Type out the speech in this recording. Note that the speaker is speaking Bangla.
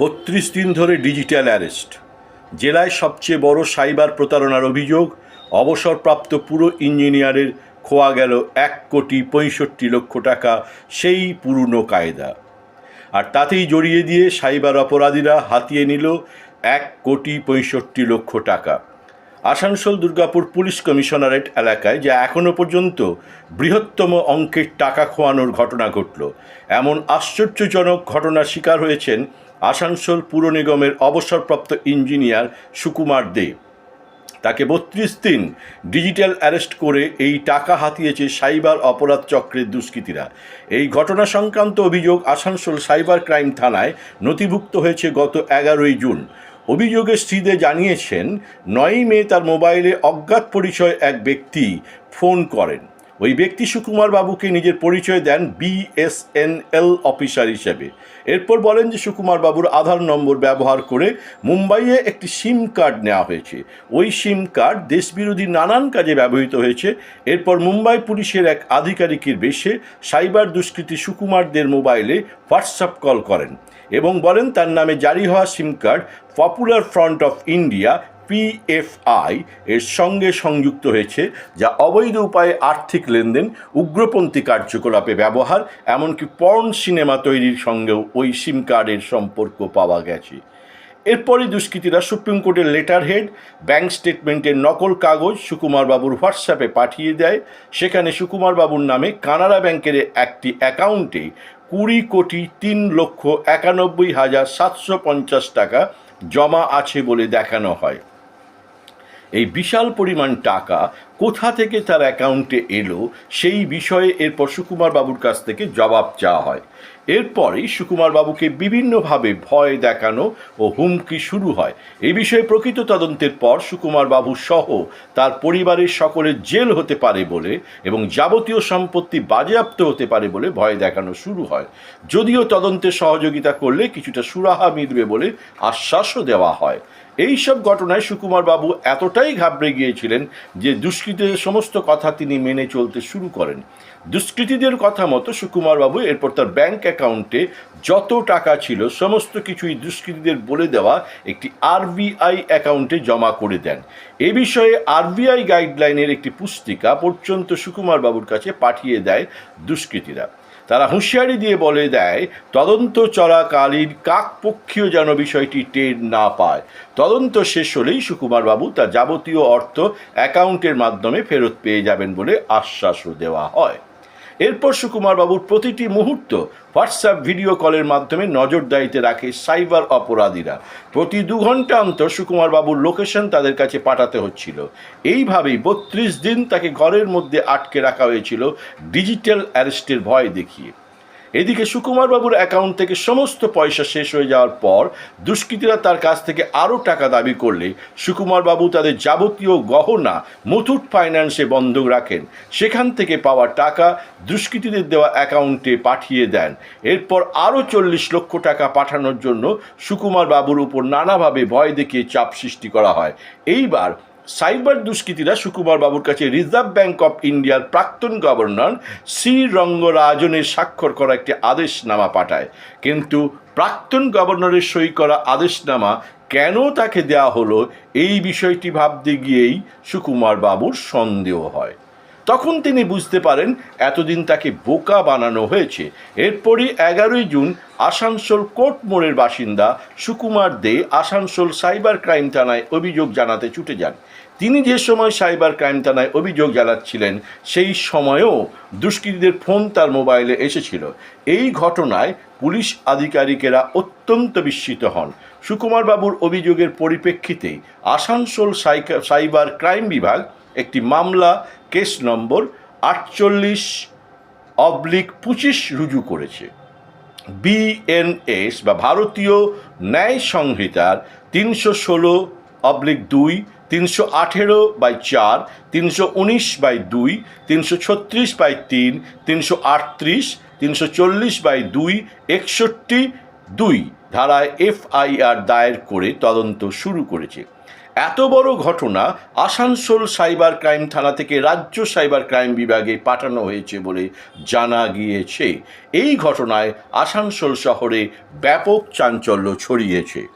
বত্রিশ দিন ধরে ডিজিটাল অ্যারেস্ট। জেলায় সবচেয়ে বড় সাইবার প্রতারণার অভিযোগ, অবসরপ্রাপ্ত পুরো ইঞ্জিনিয়ারের খোয়া গেল এক কোটি পঁয়ষট্টি লক্ষ টাকা, সেই পুরনো কায়দা। আর তাতেই জড়িয়ে দিয়ে সাইবার অপরাধীরা হাতিয়ে নিল এক কোটি পঁয়ষট্টি লক্ষ টাকা। আসানসোল দুর্গাপুর পুলিশ কমিশনারেট এলাকায় যা এখনও পর্যন্ত বৃহত্তম অঙ্কের টাকা খোয়ানোর ঘটনা ঘটল। এমন আশ্চর্যজনক ঘটনার শিকার হয়েছেন আসানসোল পুর নিগমের অবসরপ্রাপ্ত ইঞ্জিনিয়ার সুকুমার দে। তাকে বত্রিশ দিন ডিজিটাল অ্যারেস্ট করে এই টাকা হাতিয়েছে সাইবার অপরাধ চক্রের দুষ্কৃতীরা। এই ঘটনা সংক্রান্ত অভিযোগ আসানসোল সাইবার ক্রাইম থানায় নথিভুক্ত হয়েছে গত এগারোই জুন। অভিযোগের স্ত্রীদে জানিয়েছেন, নয়ই মে তার মোবাইলে অজ্ঞাত পরিচয় এক ব্যক্তি ফোন করেন। ওই ব্যক্তি সুকুমার বাবুকে নিজের পরিচয় দেন বিএসএনএল অফিসার হিসেবে। এরপর বলেন যে সুকুমার বাবুর আধার নম্বর ব্যবহার করে মুম্বাইয়ে একটি সিম কার্ড নেওয়া হয়েছে। ওই সিম কার্ড দেশবিরোধী নানান কাজে ব্যবহৃত হয়েছে। এরপর মুম্বাই পুলিশের এক আধিকারিকের বেশে সাইবার দুষ্কৃতী সুকুমারদের মোবাইলে হোয়াটসঅ্যাপ কল করেন এবং বলেন, তার নামে জারি হওয়া sim card Popular Front of India PFI এর সঙ্গে সংযুক্ত হয়েছে, যা অবৈধ উপায়ে আর্থিক লেনদেন, উগ্রপন্থী কার্যকলাপে ব্যবহার, এমনকি পর্ন সিনেমা তৈরির সঙ্গেও ওই সিম কার্ডের সম্পর্ক পাওয়া গেছে। এরপরই দুষ্কৃতীরা সুপ্রিম কোর্টের লেটার হেড ব্যাংক স্টেটমেন্টের নকল কাগজ সুকুমার বাবুর হোয়াটসঅ্যাপে পাঠিয়ে দেয়। সেখানে সুকুমার বাবুর নামে কানাড়া ব্যাংকের একটি অ্যাকাউন্টে কুড়ি কোটি তিন লক্ষ একানব্বই হাজার সাতশো পঞ্চাশ টাকা জমা আছে বলে দেখানো হয়। এই বিশাল পরিমাণ টাকা কোথা থেকে তার অ্যাকাউন্টে এলো, সেই বিষয়ে এরপর সুকুমার বাবুর কাছ থেকে জবাব চাওয়া হয়। এরপরেই সুকুমার বাবুকে বিভিন্নভাবে ভয় দেখানো ও হুমকি শুরু হয়। এই বিষয়ে প্রকৃত তদন্তের পর সুকুমার বাবু সহ তার পরিবারের সকলের জেল হতে পারে বলে এবং যাবতীয় সম্পত্তি বাজেয়াপ্ত হতে পারে বলে ভয় দেখানো শুরু হয়। যদিও তদন্তে সহযোগিতা করলে কিছুটা সুরাহা মিলবে বলে আশ্বাসও দেওয়া হয়। এই সব ঘটনায় সুকুমার বাবু এতটাই ঘাবড়ে গিয়েছিলেন যে দুষ্কৃতীদের সমস্ত কথা তিনি মেনে চলতে শুরু করেন। দুষ্কৃতীদের কথা মতো সুকুমার বাবু এরপর তার ব্যাংক অ্যাকাউন্টে যত টাকা ছিল সমস্ত কিছুই দুষ্কৃতীদের বলে দেওয়া একটি আরবিআই অ্যাকাউন্টে জমা করে দেন। এ বিষয়ে আরবিআই গাইডলাইনের একটি পুস্তিকা পর্যন্ত সুকুমার বাবুর কাছে পাঠিয়ে দেয় দুষ্কৃতীরা। তারা হুঁশিয়ারি দিয়ে বলে দেয়, তদন্ত চলাকালীন কাকপক্ষীয় যেন বিষয়টি টের না পায়। তদন্ত শেষ হলেই সুকুমারবাবু তার যাবতীয় অর্থ অ্যাকাউন্টের মাধ্যমে ফেরত পেয়ে যাবেন বলে আশ্বাসও দেওয়া হয়। এরপর সুকুমার বাবুর প্রতিটি মুহূর্ত হোয়াটসঅ্যাপ ভিডিও কলের মাধ্যমে নজরদারিতে রাখে সাইবার অপরাধীরা। প্রতি দু ঘণ্টা অন্তর সুকুমার বাবুর লোকেশন তাদের কাছে পাঠাতে হচ্ছিল। এইভাবেই বত্রিশ দিন তাকে ঘরের মধ্যে আটকে রাখা হয়েছিল ডিজিটাল অ্যারেস্টের ভয় দেখিয়ে। এদিকে সুকুমার বাবুর অ্যাকাউন্ট থেকে সমস্ত পয়সা শেষ হয়ে যাওয়ার পর দুষ্কৃতীরা তার কাছ থেকে আরও টাকা দাবি করলে সুকুমার বাবু তাদের যাবতীয় গহনা, মুথুট ফাইন্যান্সে বন্ধক রাখেন। সেখান থেকে পাওয়া টাকা দুষ্কৃতীদের দেওয়া অ্যাকাউন্টে পাঠিয়ে দেন। এরপর আরও চল্লিশ লক্ষ টাকা পাঠানোর জন্য সুকুমার বাবুর উপর নানাভাবে ভয় দেখিয়ে চাপ সৃষ্টি করা হয়। এইবার সাইবার দুষ্কৃতীরা সুকুমার বাবুর কাছে রিজার্ভ ব্যাঙ্ক অফ ইন্ডিয়ার প্রাক্তন গভর্নর শ্রী রঙ্গরাজনের স্বাক্ষর করা একটি আদেশনামা পাঠায়। কিন্তু প্রাক্তন গভর্নরের সই করা আদেশনামা কেন তাকে দেওয়া হলো, এই বিষয়টি ভাবতে গিয়েই সুকুমার বাবুর সন্দেহ হয়। তখন তিনি বুঝতে পারেন এতদিন তাকে বোকা বানানো হয়েছে। এরপরই এগারোই জুন আসানসোল কোর্ট মোড়ের বাসিন্দা সুকুমার দে আসানসোল সাইবার ক্রাইম থানায় অভিযোগ জানাতে ছুটে যান। তিনি যে সময় সাইবার ক্রাইম থানায় অভিযোগ জানাচ্ছিলেন, সেই সময়েও দুষ্কৃতীদের ফোন তার মোবাইলে এসেছিল। এই ঘটনায় পুলিশ আধিকারিকেরা অত্যন্ত বিস্মিত হন। সুকুমার বাবুর অভিযোগের পরিপ্রেক্ষিতে আসানসোল সাইবার ক্রাইম বিভাগ একটি মামলা কেস নম্বর আটচল্লিশ অবলিক পঁচিশ রুজু করেছে। বিএনএস বা ভারতীয় ন্যায় সংহিতার তিনশো ষোলো অবলিক দুই, তিনশো আঠেরো বাই চার, তিনশো উনিশ বাই দুই, তিনশো ছত্রিশ বাই তিন, তিনশো আটত্রিশ, তিনশো চল্লিশ বাই দুই, একষট্টি দুই। ধারায় এফআইআর দায়ের করে তদন্ত শুরু করেছে। এত বড় ঘটনা আসানসোল সাইবার ক্রাইম থানা থেকে রাজ্য সাইবার ক্রাইম বিভাগে পাঠানো হয়েছে বলে জানা গিয়েছে। এই ঘটনায় আসানসোল শহরে ব্যাপক চাঞ্চল্য ছড়িয়েছে।